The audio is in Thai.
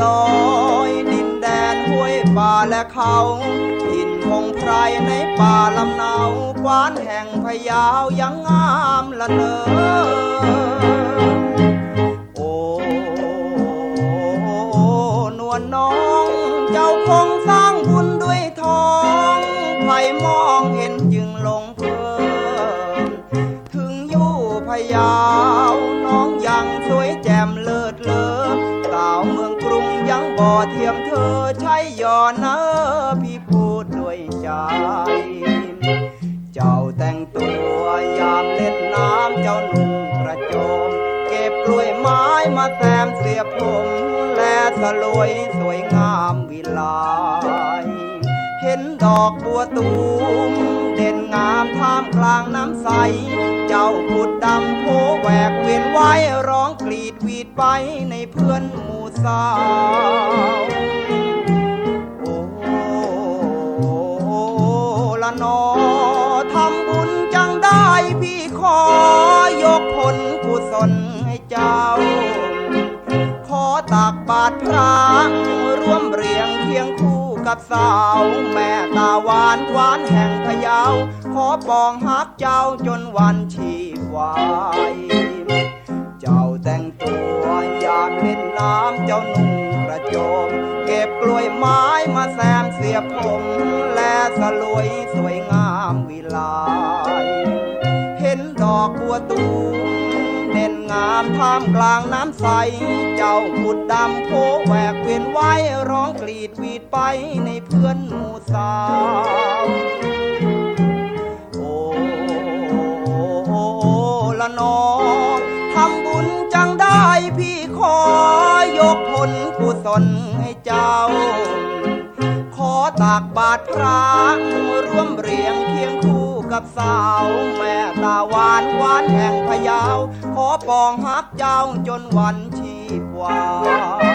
ดอยดินแดนห้วยป่าและเขาหินพงไพรในป่าลำเนากวานแห่งพยาวยังงามละเนอโอ้นวลน้อง เจ้าคงสร้างบุญด้วยทองไผ่มอ ช่ยอเนอพี่พูดด้วยใจ เจ้าแต่งตัวยามเล่นน้ำเจ้าหนุ่มกระโจม เก็บกล้วยไม้มาแซมเสียผมและสลวยสวยงามวิไลเห็นดอกบัวตูมเด่นงามท่ามกลางน้ำใส เจ้าผุดดำโพแหวกเวียนไว้ร้องกรีดหวีดไปในเพื่อนหมู่สาว กบาตรพระร่วมเรียงเคียงคู่กับสาว แม่ตาหวานหวานแห่งพะเยาวขอปองฮักเจ้าจนวันชีวายเจ้าแต่งตัวยามเล่นน้ำเจ้าหนุ่มกระโจม เก็บกล้วยไม้มาแซมเสียบผม และสลวยสวยงามวิไลเห็นดอกบัวตูม งามท่ามกลางน้ำใส เจ้าขุดดำโพแหวกเวียนไว้ร้องกรีดหวีดไปในเพื่อนหมู่สาวโอ้ละนอทำบุญจังได้พี่ขอยกผลกุศลให้เจ้า ขอตากบาตรพระ กับสาว แม่ตาหวานหวานแห่งพยาว ขอปองฮักเจ้าจนวันชีพวา